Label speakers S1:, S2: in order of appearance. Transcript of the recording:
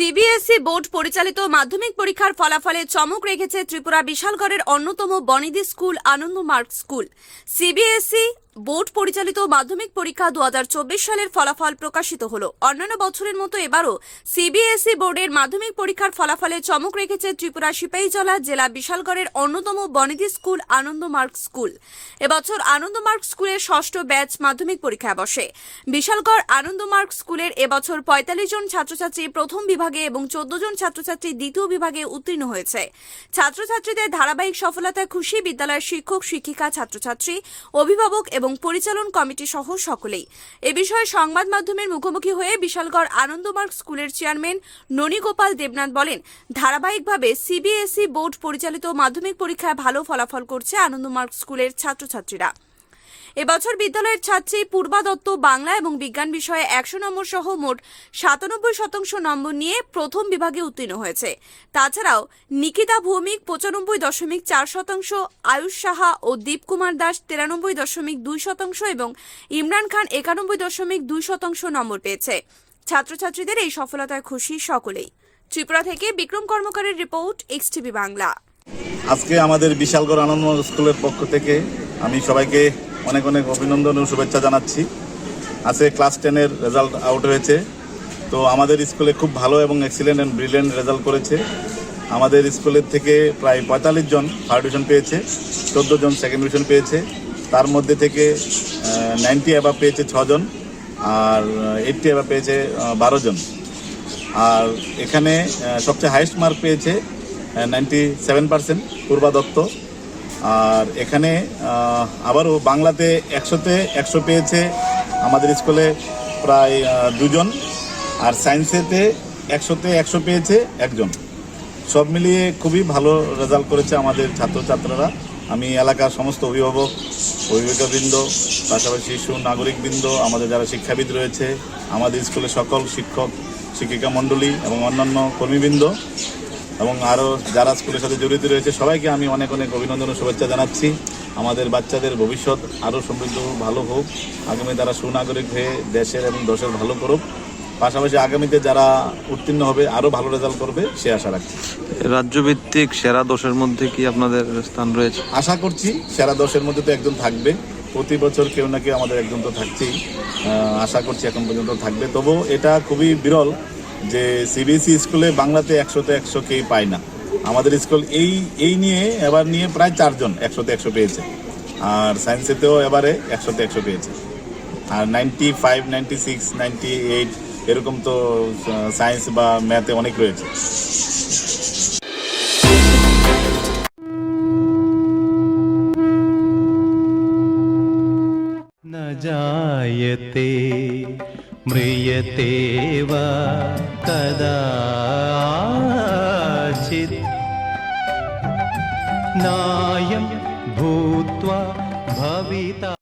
S1: CBSE board পরিচালিত মাধ্যমিক পরীক্ষার ফলাফলে চমক রেখেছে ত্রিপুরা বিশালগড়ের অন্যতম বনিদি school, Ananda Marga school. CBSE board পরিচালিত মাধ্যমিক পরীক্ষা দু হাজার চব্বিশ সালের ফলাফল প্রকাশিত হলো। অন্যান্য বছরের মতো এবারও সিবিএসই বোর্ডের মাধ্যমিক পরীক্ষার ফলাফলে চমক রেখেছে ত্রিপুরা সিপাহীজলা জেলা বিশালগড়ের অন্যতম বনিদি স্কুল আনন্দমার্গ স্কুল। এবছর আনন্দমার্গ স্কুলের ষষ্ঠ ব্যাচ মাধ্যমিক পরীক্ষা বসে। বিশালগড় আনন্দমার্গ স্কুলের এবছর পঁয়তাল্লিশ জন ছাত্রছাত্রী প্রথম বিভাগে এবং চোদ্দ জন ছাত্রছাত্রী দ্বিতীয় বিভাগে উত্তীর্ণ হয়েছে। ছাত্রছাত্রীদের ধারাবাহিক সফলতায় খুশি বিদ্যালয়ের শিক্ষক, শিক্ষিকা, ছাত্রছাত্রী, অভিভাবক এবং পরিচালন কমিটি সহ সকলেই। এ বিষয়ে সংবাদ মাধ্যমের মুখোমুখি হয়ে বিশালগড় আনন্দমার্গ স্কুলের চেয়ারম্যান ননীগোপাল দেবনাথ বলেন, ধারাবাহিকভাবে সিবিএসই বোর্ড পরিচালিত মাধ্যমিক পরীক্ষায় ভালো ফলাফল করছে আনন্দমার্গ স্কুলের ছাত্রছাত্রীরা। এবছর বিদ্যালয়ের ছাত্রী পূর্বা দত্ত বাংলা এবং বিজ্ঞান বিষয়ে একশো নম্বর সহ মোট সাতানব্বই শতাংশ নম্বর নিয়ে প্রথম বিভাগে উত্তীর্ণ হয়েছে। তাছাড়াও নিকিতা ভৌমিক পঁচানব্বই দশমিক চার শতাংশ, আয়ুষ সাহা ও দীপকুমার দাস তিরানব্বই দশমিক দুই শতাংশ এবং ইমরান খান একানব্বই দশমিক দুই শতাংশ নম্বর পেয়েছে। ছাত্রছাত্রীদের এই সফলতায় খুশি সকলেই। ত্রিপুরা থেকে বিক্রম কর্মকারের রিপোর্ট, এক্স বাংলা।
S2: আজকে আমাদের বিশালগড় আনন্দ স্কুলের পক্ষ থেকে আমি সবাইকে অনেক অনেক অভিনন্দন ও শুভেচ্ছা জানাচ্ছি। আজকে ক্লাস টেনের রেজাল্ট আউট হয়েছে। তো আমাদের স্কুলে খুব ভালো এবং এক্সিলেন্ট অ্যান্ড ব্রিলিয়েন্ট রেজাল্ট করেছে। আমাদের স্কুলের থেকে প্রায় পঁয়তাল্লিশ জন ফার্স্ট ডিভিশন পেয়েছে, চোদ্দ জন সেকেন্ড ডিভিশন পেয়েছে। তার মধ্যে থেকে নাইনটি অ্যাবাব পেয়েছে ছজন আর এইটটি অ্যাবাব পেয়েছে বারো জন। আর এখানে সবচেয়ে হাইয়েস্ট মার্ক পেয়েছে ninety seven percent Purba Dutta আর এখানে আবারও বাংলাতে একশোতে একশো পেয়েছে। আমাদের স্কুলে প্রায় দুজন। আর সায়েন্সেতে একশোতে একশো পেয়েছে একজন। সব মিলিয়ে খুবই ভালো রেজাল্ট করেছে আমাদের ছাত্রছাত্রীরা। আমি এলাকার সমস্ত অভিভাবক, অভিভাবকবৃন্দ, পাশাপাশি শিশু, নাগরিকবৃন্দ, আমাদের যারা শিক্ষাবিদ রয়েছে, আমাদের স্কুলে সকল শিক্ষক, শিক্ষিকা মণ্ডলী এবং অন্যান্য কর্মীবৃন্দ এবং আরও যারা স্কুলের সাথে জড়িত রয়েছে সবাইকে আমি অনেক অনেক অভিনন্দন ও শুভেচ্ছা জানাচ্ছি। আমাদের বাচ্চাদের ভবিষ্যৎ আরও সমৃদ্ধ হোক, ভালো হোক। আগামী তারা সুনাগরিক হয়ে দেশের এবং দেশের ভালো করুক। পাশাপাশি আগামীতে যারা উত্তীর্ণ হবে আরও ভালো রেজাল্ট করবে সে আশা রাখছি।
S3: রাজ্যভিত্তিক সেরা দশের মধ্যে কি আপনাদের স্থান রয়েছে?
S2: আশা করছি সেরা দশের মধ্যে তো একজন থাকবে। প্রতি বছর কেউ না কেউ আমাদের একজন তো থাকছেই। আশা করছি এখন পর্যন্ত থাকবে। তবু এটা খুবই বিরল যে সিবিএসই স্কুলে বাংলাতে একশোতে একশো কেই পায় না আমাদের স্কুল এই এই নিয়ে এবার নিয়ে প্রায় চারজন একশোতে একশো পেয়েছে আর সায়েন্সেতেও এবারে একশোতে একশো পেয়েছে আর ninety five ninety six ninety eight এরকম তো সায়েন্স বা ম্যাথে অনেক রয়েছে
S4: न जायते म्रियते वा कदाचित् नायं भूत्वा भविता